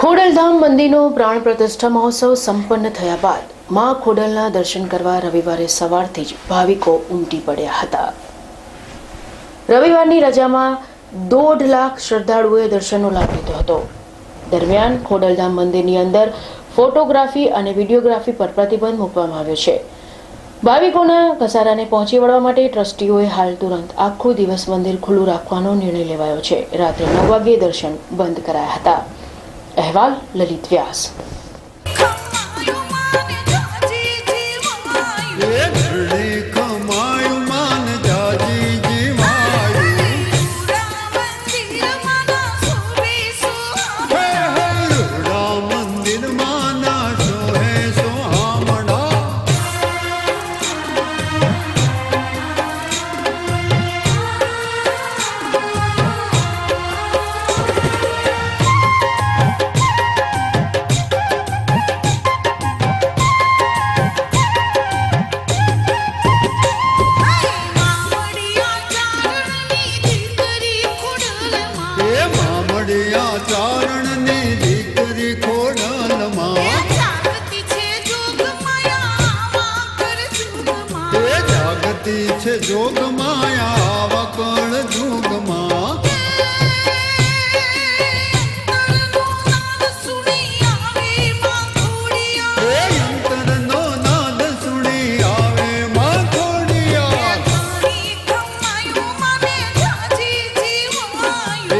ખોડલધામ મંદિરનો પ્રાણ પ્રતિષ્ઠા મહોત્સવ સંપન્ન થયા બાદ મા ખોડલના દર્શન કરવા રવિવારે સવારથી જ ભાવિકો ઉમટી પડ્યા હતા. રવિવારની રજામાં દોઢ લાખ શ્રદ્ધાળુઓએ દર્શનનો લાભ લીધો હતો. દરમિયાન ખોડલધામ મંદિરની અંદર ફોટોગ્રાફી અને વિડીયોગ્રાફી પર પ્રતિબંધ મૂકવામાં આવ્યો છે. ભાવિકોના ઘસારાને પહોંચી વળવા માટે ટ્રસ્ટીઓએ હાલ તુરંત આખો દિવસ મંદિર ખુલ્લું રાખવાનો નિર્ણય લેવાયો છે. રાત્રે નવ વાગ્યે દર્શન બંધ કરાયા હતા. અહેવાલ લલિત વ્યાસ મામડિયા ચારણની દીકરી ખોડલમાં. જાગતી છે જોગ માયા વકળ જુગમાં.